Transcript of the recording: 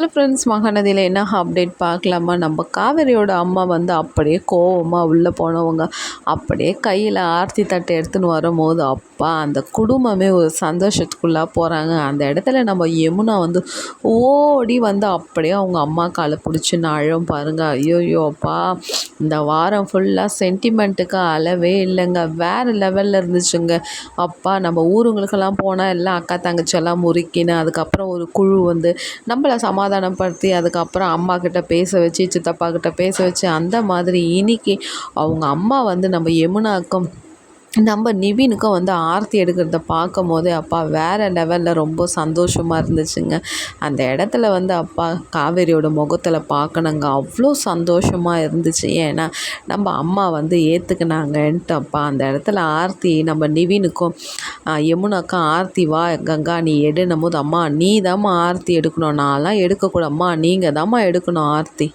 Hello friends மகாநதியில் என்ன update பார்க்கலாமா? நம்ம காவேரியோட அம்மா வந்து அப்படியே கோவமாக உள்ளே போனவங்க. அப்படியே கையில் ஆர்த்தி தட்டை எடுத்துன்னு வரும்போது அப்பா அந்த குடும்பமே ஒரு சந்தோஷத்துக்குள்ளே போகிறாங்க அந்த இடத்துல நம்ம யமுனா வந்து ஓடி வந்து அப்படியே அவங்க அம்மா காலை பிடிச்சி அழும் பாருங்கள் ஐயோயோப்பா இந்த வாரம் ஃபுல்லாக சென்டிமெண்ட்டுக்கு அளவே இல்லைங்க. வேறு லெவலில் இருந்துச்சுங்க. அப்பா நம்ம ஊருங்களுக்கெல்லாம் போனால் எல்லாம் அக்கா தங்கச்சியெல்லாம் முறுக்கின்னு அதுக்கப்புறம் ஒரு குழு வந்து நம்மளை சமாதானப்படுத்தி அதுக்கப்புறம் அம்மா கிட்ட பேச வச்சு சித்தப்பா கிட்ட பேச வச்சு அந்த மாதிரி இன்னைக்கு அவங்க அம்மா வந்து நம்ம யமுனாக்கும் நம்ம நிவினுக்கும் வந்து ஆர்த்தி எடுக்கிறத பார்க்கும் போது அப்பா வேறு லெவலில் ரொம்ப சந்தோஷமாக இருந்துச்சுங்க. அந்த இடத்துல வந்து அப்பா காவேரியோட முகத்தில் பார்க்கணுங்க. அவ்வளோ சந்தோஷமாக இருந்துச்சு. ஏன்னா நம்ம அம்மா வந்து ஏற்றுக்கினாங்கன்ட்டு அப்பா. அந்த இடத்துல ஆர்த்தி நம்ம நிவினுக்கும் யமுனாக்கா ஆர்த்தி வா கங்கா நீ எடுனும் போது அம்மா நீ தாம்மா ஆர்த்தி எடுக்கணும். நான்லாம் எடுக்கக்கூடாதும்மா நீங்கள் தாம்மா எடுக்கணும் ஆர்த்தி.